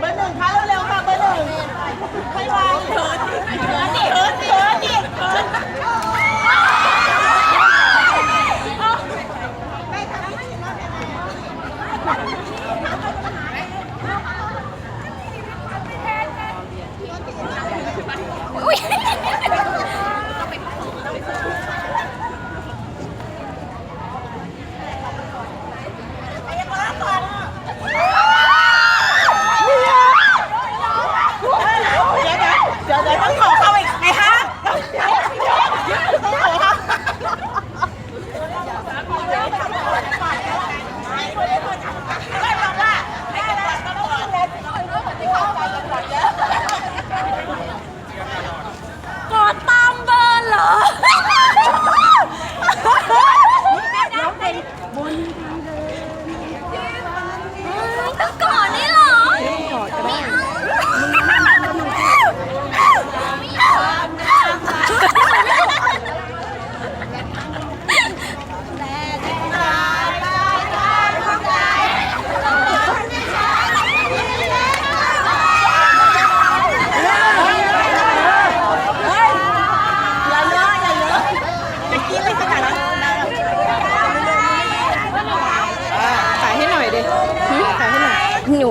เบอร์หนึ่งคะเร็วๆค่ะเบอร์หนึ่งไม่ไหวเขินดิเขินดิเขินดิ หนู